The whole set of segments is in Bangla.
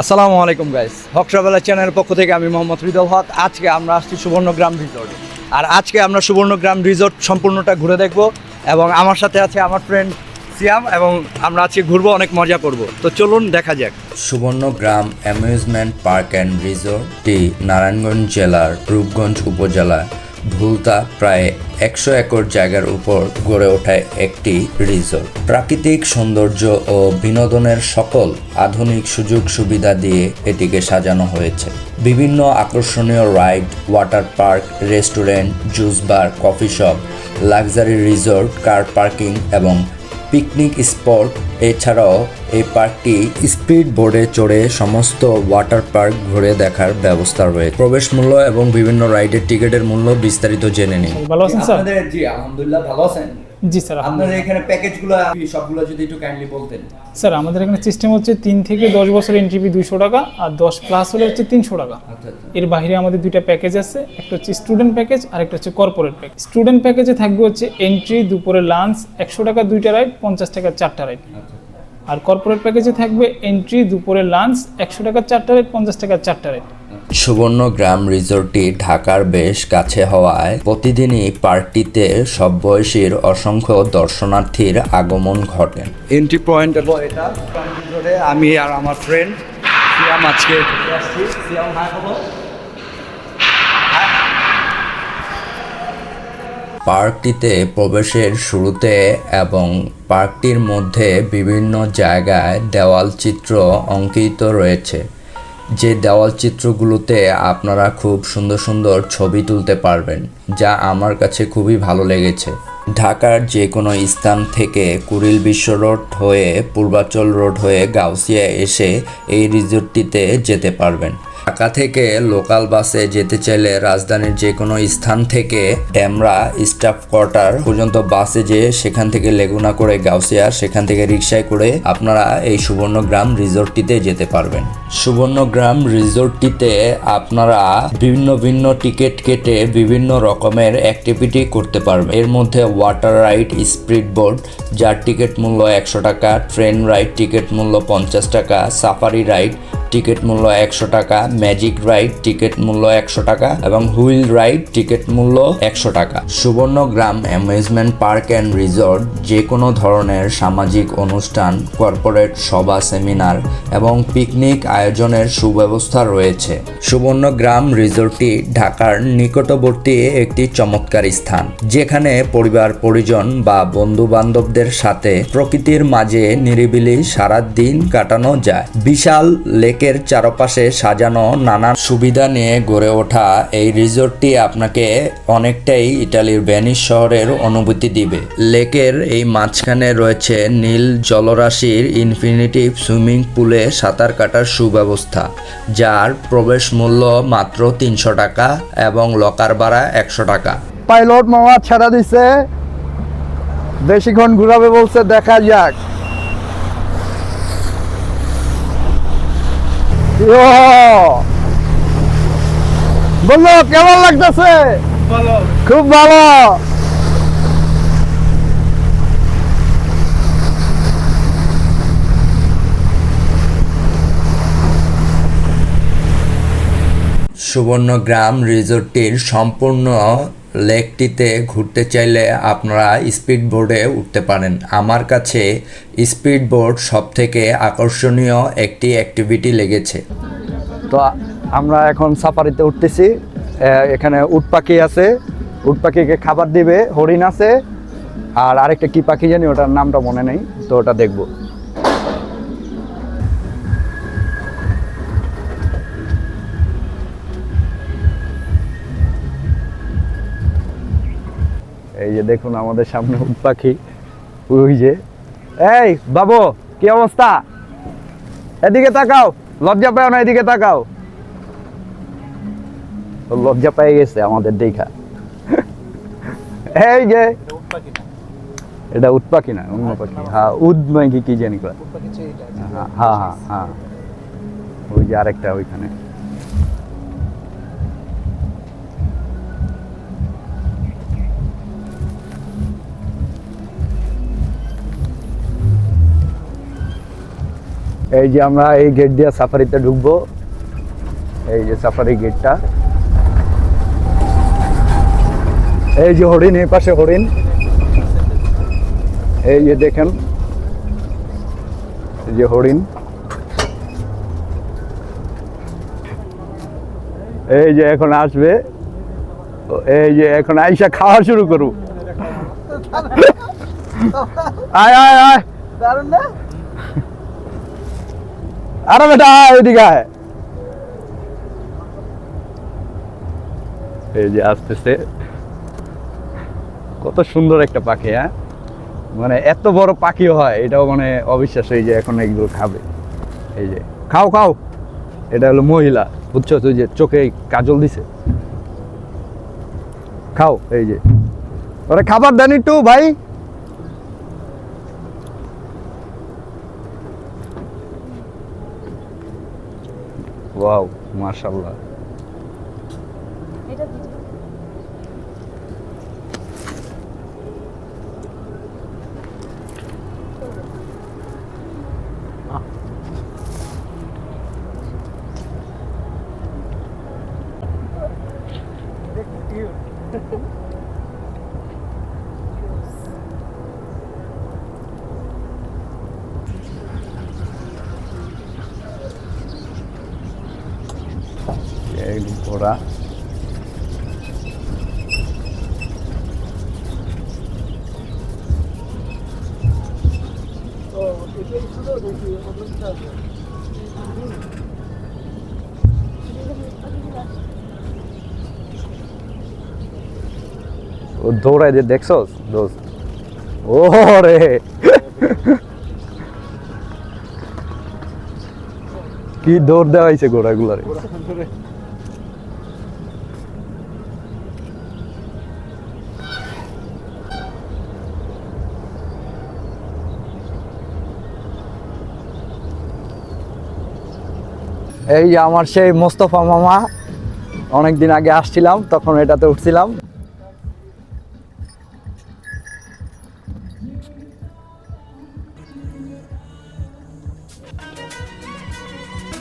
আসসালামু আলাইকুম গাইস হক ট্রাভেলার চ্যানেলের পক্ষ থেকে আমি মোহাম্মদ হৃদয় হক। আজকে আমরা আসছি সুবর্ণগ্রাম রিসোর্ট। আর আজকে আমরা সুবর্ণগ্রাম রিসোর্ট সম্পূর্ণটা ঘুরে দেখব এবং আমার সাথে আছে আমার ফ্রেন্ড সিয়াম এবং আমরা আজকে ঘুরবো, অনেক মজা করব। তো চলুন দেখা যাক। সুবর্ণগ্রাম অ্যামিউজমেন্ট পার্ক অ্যান্ড রিসোর্টটি নারায়ণগঞ্জ জেলার রূপগঞ্জ উপজেলা ভুলতা প্রায় একশো একর জায়গার উপর গড়ে ওঠা একটি রিসোর্ট প্রাকৃতিক সৌন্দর্য ও বিনোদনের সকল আধুনিক সুযোগ সুবিধা দিয়ে এটিকে সাজানো হয়েছে। বিভিন্ন আকর্ষণীয় ride water park restaurant juice bar coffee shop luxury resort car parking এবং পিকনিক স্পট। এছাড়াও এই পার্কটি স্পিড বোর্ডে চড়ে সমস্ত ওয়াটার পার্ক ঘুরে দেখার ব্যবস্থা রয়েছে। প্রবেশ মূল্য এবং বিভিন্ন রাইডের টিকিটের মূল্য বিস্তারিত জেনে নিন। ভালো আছেন স্যার? জি আলহামদুলিল্লাহ ভালো আছেন। জি স্যার আপনাদের এখানে প্যাকেজগুলো সবগুলো যদি একটু কাইন্ডলি বলতেন। স্যার আমাদের এখানে সিস্টেম হচ্ছে তিন থেকে দশ বছর এনটিপি দুইশো টাকা আর দশ প্লাস হলে হচ্ছে তিনশো টাকা। আচ্ছা আচ্ছা। এর বাইরে আমাদের দুইটা প্যাকেজ আছে একটা হচ্ছে স্টুডেন্ট প্যাকেজ আর একটা হচ্ছে কর্পোরেট প্যাকেজ স্টুডেন্ট প্যাকেজে থাকবে হচ্ছে এন্ট্রি দুপুরে লাঞ্চ একশো টাকা দুইটা রাইড পঞ্চাশ টাকা চারটা রাইড আর কর্পোরেট প্যাকেজে থাকবে এন্ট্রি দুপুরে লাঞ্চ একশো টাকা চারটা রাইড পঞ্চাশ টাকা চারটা রাইড সুবর্ণগ্রাম রিসোর্টটি ঢাকার বেশ কাছে হওয়ায় প্রতিদিনই পার্কটিতে সব বয়সীর অসংখ্য দর্শনার্থীর আগমন ঘটে। এন্ট্রি পয়েন্ট এটা আমি আর আমার ফ্রেন্ড সিয়াম আজকে আসছি। সিয়াম হাই পার্কটিতে প্রবেশের শুরুতে এবং পার্কটির মধ্যে বিভিন্ন জায়গায় দেওয়াল চিত্র অঙ্কিত রয়েছে। যে দেওয়াল চিত্রগুলোতে আপনারা খুব সুন্দর সুন্দর ছবি তুলতে পারবেন, যা আমার কাছে খুবই ভালো লেগেছে। ঢাকার যে কোনো স্থান থেকে কুড়িল বিশ্ব রোড হয়ে পূর্বাচল রোড হয়ে গাউসিয়া এসে এই রিজোর্টটিতে যেতে পারবেন। ঢাকা থেকে লোকাল বাসে যেতে চাইলে রাজধানীর যে কোনো স্থান থেকে ড্যামরা স্টাফ কোয়ার্টার পর্যন্ত বাসে যেয়ে সেখান থেকে লেগুনা করে গাউসিয়া, সেখান থেকে রিক্সায় করে আপনারা এই সুবর্ণগ্রাম রিসোর্টটিতে যেতে পারবেন। সুবর্ণগ্রাম রিসোর্টটিতে আপনারা বিভিন্ন ভিন্ন টিকিট কেটে বিভিন্ন রকমের অ্যাক্টিভিটি করতে পারবেন। এর মধ্যে ওয়াটার রাইড স্পিড বোর্ড যার টিকিট মূল্য একশো টাকা ট্রেন রাইড টিকিট মূল্য পঞ্চাশ টাকা সাফারি রাইড টিকিট মূল্য একশো টাকা, ম্যাজিক রাইড টিকিট মূল্য একশো টাকা এবং হুইল রাইড টিকিট মূল্য একশো টাকা। Subarnagram amusement park and resort যে কোনো ধরনের সামাজিক অনুষ্ঠান, কর্পোরেট সভা, সেমিনার এবং পিকনিক আয়োজনের সুব্যবস্থা রয়েছে। সুবর্ণগ্রাম রিসোর্টটি ঢাকার নিকটবর্তী একটি চমৎকার স্থান, যেখানে পরিবার, পরিজন বা বন্ধু বান্ধবদের সাথে প্রকৃতির মাঝে নিরিবিলি সারা দিন কাটানো যায়। বিশাল লেকের চারপাশে সাজানো নানান সুবিধা নিয়ে গড়ে ওঠা এই রিসোর্টটি আপনাকে অনেকটাই ইটালির ভ্যানিস শহরের অনুভূতি দিবে। লেকের এই মাঝখানে রয়েছে নীল জলরাশির ইনফিনিটিভ সুইমিং পুলে সাঁতার কাটার সুব্যবস্থা, যার প্রবেশ মূল্য মাত্র তিনশো টাকা এবং লকার ভাড়া একশো টাকা। পাইলট মামা ছাড়া দিছে। বেশিক্ষণ ঘুরাবে বলছে, দেখা যাক। বলল কেমন লাগতেছে? খুব ভালো। সুবর্ণ সুবর্ণগ্রাম রিসোর্টটির সম্পূর্ণ লেকটিতে ঘুরতে চাইলে আপনারা স্পিড বোর্ডে উঠতে পারেন। আমার কাছে স্পিড বোর্ড সব থেকে আকর্ষণীয় একটি অ্যাক্টিভিটি লেগেছে। তো আমরা এখন সাফারিতে উঠতেছি। এখানে উট পাখি আছে। উট পাখিকে খাবার দিবে, হরিণ আছে। আর আরেকটা কি পাখি জানি, ওটার নামটা মনে নেই, তো ওটা দেখব। এই যে দেখুন আমাদের সামনে উট পাখি, ওই যে। এই, বাবু, কি অবস্থা? এদিকে তাকাও, লজ্জা পাও না, এদিকে তাকাও। লজ্জা পেয়ে গেছে আমাদের দেখা। এই যে। এটা উট পাখি না, অন্য পাখি। হ্যাঁ উদ নাকি কি জানি হ্যাঁ হ্যাঁ হ্যাঁ। ওই যে আরেকটা ওইখানে। এই যে আমরা এই গেট দিয়ে সাফারিতে ঢুকবো। এই যে সাফারি গেটটা এই যে হরিণ, এই পাশে হরিণ। এই যে দেখেন, এই যে হরিণ। এই যে এখন আসবে। এই যে এখন আইসা খাওয়া শুরু করু আয় আয় আয়। দারুণ না? আরে বেটা, এদিকে আয়। এই যে আসতেছে। কত সুন্দর একটা পাখি হ্যাঁ? মানে এত বড় পাখি হয়, এটাও মানে অবিশ্বাস এই যে এখন এগুলো খাবে। এই যে, খাও খাও। এটা হলো মহিলা, বুঝছ? তুই যে চোখে কাজল দিছে। খাও, এই যে। ওরে খাবার দেন একটু, ভাই। ওয়াও মাশাআল্লাহ। এই ঘোড়া ও দৌড়ায় যে দেখছস দোস্ত? ও রে কি দৌড় দেওয়া হয়েছে ঘোড়াগুলারে এই আমার সেই মোস্তফা মামা অনেকদিন আগে আসছিলাম তখন এটাতে উঠছিলাম।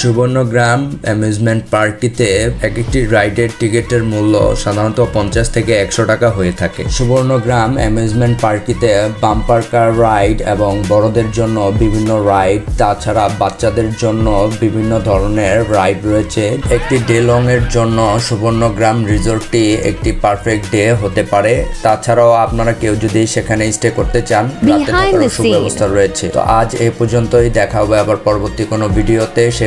সুবর্ণগ্রাম অ্যামিউজমেন্ট পার্কটিতে এক একটি রাইডের টিকিটের মূল্য সাধারণত পঞ্চাশ থেকে একশো টাকা হয়ে থাকে। সুবর্ণগ্রাম অ্যামিউজমেন্ট পার্কটিতে বাম্পার কার রাইড এবং বড়দের জন্য বিভিন্ন রাইড তাছাড়া বাচ্চাদের জন্য বিভিন্ন ধরনের রাইড রয়েছে। একটি ডে লং এর জন্য সুবর্ণগ্রাম রিসোর্টটি একটি পারফেক্ট ডে হতে পারে। তাছাড়াও আপনারা কেউ যদি সেখানে স্টে করতে চান রাতে থাকার সুব্যবস্থা রয়েছে। তো আজ এই পর্যন্তই দেখা হবে আবার পরবর্তী কোনো ভিডিওতে। সে